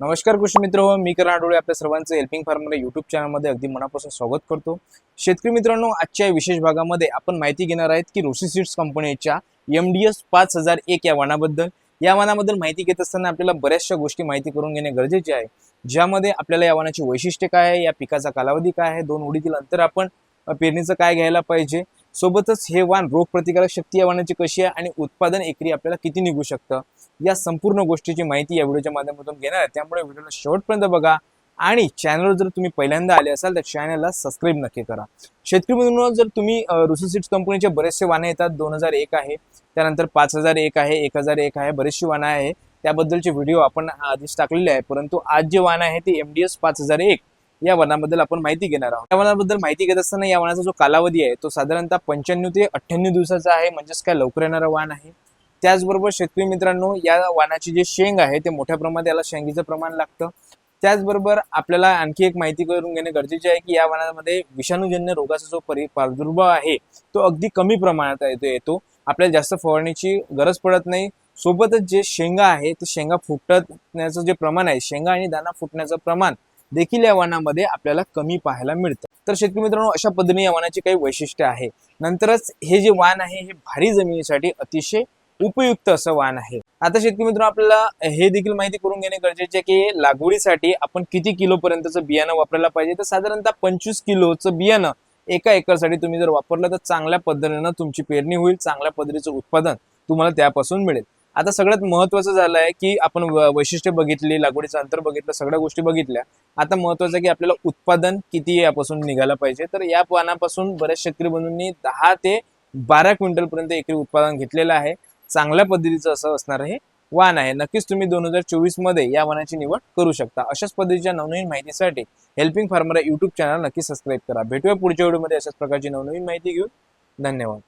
नमस्कार कृषी मित्र हो मी करण आडोळे आपल्या सर्वांचं हेल्पिंग फार्मर युट्यूब चॅनलमध्ये अगदी मनापासून स्वागत करतो. शेतकरी मित्रांनो आजच्या विशेष भागामध्ये आपण माहिती घेणार आहेत की रोसी सीड्स कंपनीच्या एम डी एस पाच हजार एक या वाणाबद्दल. या वाणाबद्दल माहिती घेत असताना आपल्याला बऱ्याचशा गोष्टी माहिती करून घेणे गरजेचे आहे. ज्यामध्ये आपल्याला या वाणाची वैशिष्ट्य काय आहे या पिकाचा कालावधी काय आहे दोन उडीतील अंतर आपण पेरणीचं काय घ्यायला पाहिजे सोबतच हे वाण रोगप्रतिकारक शक्ती या वाणाची कशी आहे आणि उत्पादन एकरी आपल्याला किती निघू शकतं या संपूर्ण गोष्टीची माहिती या व्हिडिओच्या माध्यमातून घेणार आहे. त्यामुळे व्हिडिओला शेवटपर्यंत बघा आणि चॅनलवर जर तुम्ही पहिल्यांदा आले असाल तर चॅनलला सबस्क्राईब नक्की करा. शेतकरी म्हणून जर तुम्ही रुसी सीड्स कंपनीचे बरेचसे वाणे येतात दोन हजार एक आहे त्यानंतर पाच हजार एक आहे एक हजार एक आहे बरेचशी वाणं आहे त्याबद्दलचे व्हिडिओ आपण आधीच टाकलेले आहे परंतु आज जे वाण आहे ते एम डी एस पाच हजार एक. या वनाबद्दल आपण माहिती घेणार आहोत. या वनाबद्दल माहिती घेत असताना या वनाचा जो कालावधी आहे तो साधारणतः पंच्याण्णव ते अठ्ठ्याण्णव दिवसाचा आहे म्हणजेच काय लवकर येणारा वाण आहे. त्याचबरोबर शेतकरी मित्रांनो या वाणाची जे शेंग आहे ते मोठ्या प्रमाणात याला शेंगीचं प्रमाण लागतं. त्याचबरोबर आपल्याला आणखी एक माहिती करून घेणे गरजेचे आहे की या वनामध्ये विषाणूजन्य रोगाचा जो परि प्रादुर्भाव आहे तो अगदी कमी प्रमाणात येतो येतो. आपल्याला जास्त फवारणीची गरज पडत नाही. सोबतच जे शेंगा आहे ते शेंगा फुटण्याचं जे प्रमाण आहे शेंगा आणि दाना फुटण्याचं प्रमाण देखील या वाहनामध्ये आपल्याला कमी पाहायला मिळतं. तर शेतकरी मित्रांनो अशा पद्धतीने या वाणाची काही वैशिष्ट्य आहे. नंतरच हे जे वाण आहे हे भारी जमिनीसाठी अतिशय उपयुक्त असं वाण आहे. आता शेतकरी मित्रांनो आपल्याला हे देखील माहिती करून घेणे गरजेचे आहे की लागवडीसाठी आपण किती किलो पर्यंतचं बियाणं वापरायला पाहिजे? तर साधारणतः पंचवीस किलोचं बियाणं एका एकरसाठी तुम्ही जर वापरलं तर चांगल्या पद्धतीनं तुमची पेरणी होईल चांगल्या पद्धतीचं उत्पादन तुम्हाला त्यापासून मिळेल. आता सगळ्यात महत्वाचं झालं आहे की आपण वैशिष्ट्य बघितली लागवडीचं अंतर बघितलं सगळ्या गोष्टी बघितल्या. आता महत्वाचं आहे की आपल्याला उत्पादन किती यापासून निघायला पाहिजे. तर या पानापासून बऱ्याच शेतकरी बंधूंनी दहा ते बारा क्विंटल पर्यंत एकरी उत्पादन घेतलेलं आहे. चांगल्या पद्धतीचं असं असणार हे वाहन आहे. नक्कीच तुम्ही दोन हजार चोवीसमध्ये या वाणाची निवड करू शकता. अशाच पद्धतीच्या नवनवीन माहितीसाठी हेल्पिंग फार्मर युट्यूब चॅनल नक्की सबस्क्राईब करा. भेटूया पुढच्या व्हिडिओमध्ये अशाच प्रकारची नवनवीन माहिती घेऊन. धन्यवाद.